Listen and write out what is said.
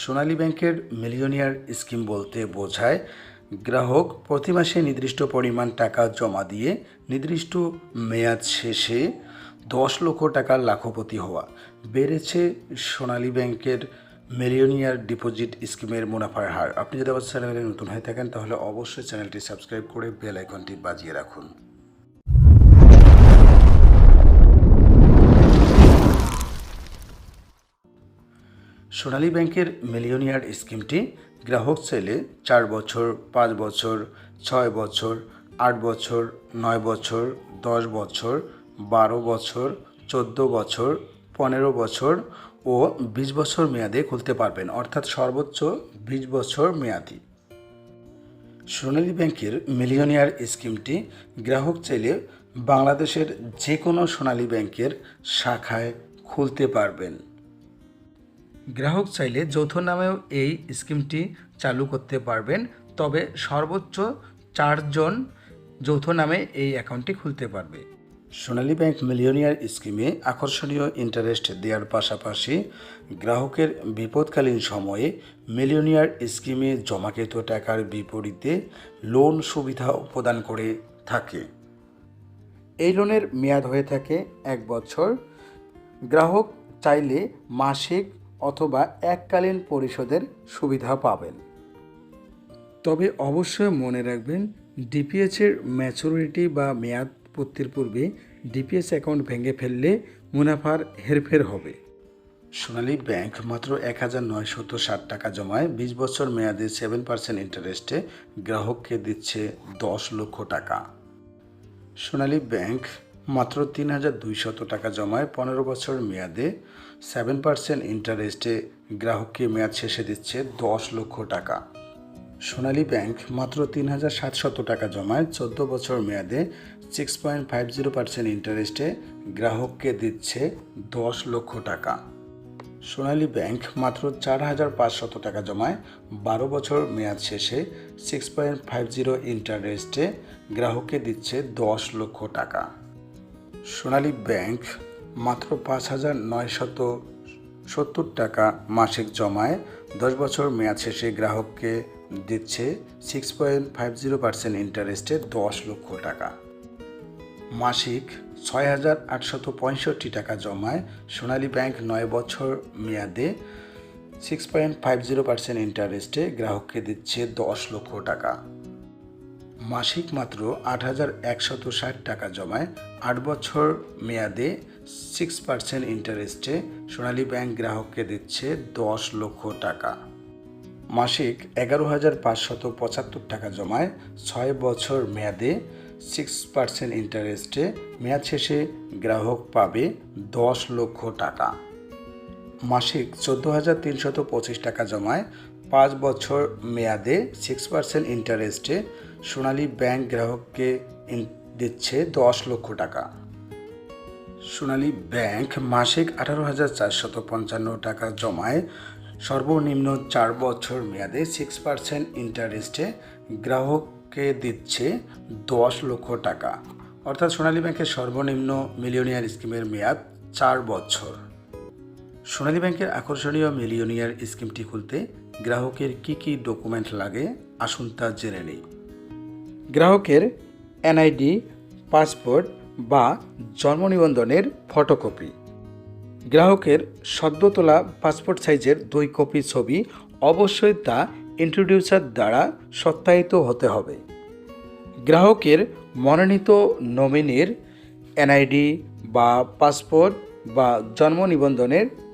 সোনালী ব্যাংকের millionaire scheme বলতে বোঝায়, গ্রাহক প্রতি মাসে নির্দিষ্ট পরিমাণ টাকা জমা দিয়ে নির্দিষ্ট মেয়াদ শেষে দশ লক্ষ টাকার লাখপতি হওয়া। বেড়েছে সোনালী ব্যাংকের মিলিয়নিয়ার ডিপোজিট স্কিমের মুনাফার হার। আপনি যদি আমার চ্যানেলে নতুন হয়ে থাকেন, তাহলে অবশ্যই চ্যানেলটি সাবস্ক্রাইব করে বেল আইকনটি বাজিয়ে রাখুন। সোনালী ব্যাংকের মিলিয়নিয়ার স্কিমটি গ্রাহক চাইলে চার বছর, পাঁচ বছর, ছয় বছর, আট বছর, নয় বছর, দশ বছর, বারো বছর, চোদ্দ বছর, পনেরো বছর ও বিশ বছর মেয়াদে খুলতে পারবেন, অর্থাৎ সর্বোচ্চ বিশ বছর মেয়াদি। সোনালী ব্যাংকের মিলিয়নিয়ার স্কিমটি গ্রাহক চাইলে বাংলাদেশের যে কোনো সোনালী ব্যাংকের শাখায় খুলতে পারবেন। গ্রাহক চাইলে যৌথ নামেও এই স্কিমটি চালু করতে পারবেন, তবে সর্বোচ্চ চারজন যৌথ নামে এই অ্যাকাউন্টটি খুলতে পারবে। সোনালী ব্যাংক মিলিয়নিয়ার স্কিমে আকর্ষণীয় ইন্টারেস্ট দেওয়ার পাশাপাশি গ্রাহকের বিপদকালীন সময়ে মিলিয়নিয়ার স্কিমে জমাকৃত টাকার বিপরীতে লোন সুবিধাও প্রদান করে থাকে। এই লোনের মেয়াদ হয়ে থাকে এক বছর। গ্রাহক চাইলে মাসিক অথবা এককালীন পরিশোধের সুবিধা পাবেন। তবে অবশ্যই মনে রাখবেন ডিপিএসের ম্যাচুরিটি বা মেয়াদ পূর্তির পূর্বে ডিপিএস অ্যাকাউন্ট ভেঙে ফেললে মুনাফার হেরফের হবে। সোনালী ব্যাংক মাত্র এক হাজার নয়শত ষাট টাকা জমায় বিশ বছর মেয়াদে সেভেন পার্সেন্ট ইন্টারেস্টে গ্রাহককে দিচ্ছে দশ লক্ষ টাকা। সোনালী ব্যাংক মাত্র তিন হাজার দুইশত টাকা জমায় পনেরো বছর মেয়াদে সেভেন পার্সেন্ট ইন্টারেস্টে গ্রাহককে মেয়াদ শেষে দিচ্ছে দশ লক্ষ টাকা। সোনালী ব্যাংক মাত্র তিন হাজার সাতশত টাকা জমায় চোদ্দ বছর মেয়াদে six point five zero percent ইন্টারেস্টে গ্রাহককে দিচ্ছে দশ লক্ষ টাকা। সোনালী ব্যাংক মাত্র চার হাজার পাঁচশত টাকা জমায় বারো বছর মেয়াদ শেষে সিক্স পয়েন্ট ফাইভ জিরো ইন্টারেস্টে গ্রাহককে দিচ্ছে দশ লক্ষ টাকা। সোনালী ব্যাংক মাত্র পাঁচ হাজার নয়শত সত্তর টাকা মাসিক জমায় দশ বছর মেয়াদ শেষে গ্রাহককে দিচ্ছে six point five zero percent ইন্টারেস্টে দশ লক্ষ টাকা। মাসিক ছয় হাজার আটশত পঁয়ষট্টি টাকা জমায় সোনালী ব্যাংক নয় বছর মেয়াদে six point five zero percent ইন্টারেস্টে গ্রাহককে দিচ্ছে দশ লক্ষ টাকা। মাসিক মাত্র আট হাজার একশত ষাট টাকা জমায়, আট বছর মেয়াদে সিক্স পার্সেন্ট ইন্টারেস্টে সোনালী ব্যাংক গ্রাহককে দিচ্ছে দশ লক্ষ টাকা। মাসিক এগারো হাজার পাঁচশত পঁচাত্তর টাকা জমায়, ছয় বছর মেয়াদে সিক্স পার্সেন্ট ইন্টারেস্টে মেয়াদ শেষে গ্রাহক পাবে দশ লক্ষ টাকা। মাসিক চোদ্দ হাজার তিনশত পঁচিশ টাকা জমায়, পাঁচ বছর মেয়াদে সিক্স পার্সেন্ট ইন্টারেস্টে সোনালী ব্যাংক গ্রাহককে দিচ্ছে দশ লক্ষ টাকা। সোনালী ব্যাংক মাসিক আঠারো হাজার চারশত পঞ্চান্ন টাকা জমায়, সর্বনিম্ন চার বছর মেয়াদে সিক্স পার্সেন্ট ইন্টারেস্টে গ্রাহককে দিচ্ছে দশ লক্ষ টাকা। অর্থাৎ সোনালী ব্যাংকের সর্বনিম্ন মিলিয়নিয়ার স্কিমের মেয়াদ চার বছর। সোনালী ব্যাংকের আকর্ষণীয় মিলিয়নিয়ার স্কিমটি খুলতে গ্রাহকের কি কি ডকুমেন্ট লাগে, আসুন তা জেনে নেই। গ্রাহকের এনআইডি, পাসপোর্ট বা জন্ম নিবন্ধনের ফটোকপি। গ্রাহকের সদ্য তোলা পাসপোর্ট সাইজের দুই কপি ছবি অবশ্যই তা ইন্ট্রোডিউসার দ্বারা সত্যায়িত হতে হবে। গ্রাহকের মনোনীত নমিনির এনআইডি বা পাসপোর্ট বা জন্ম নিবন্ধনের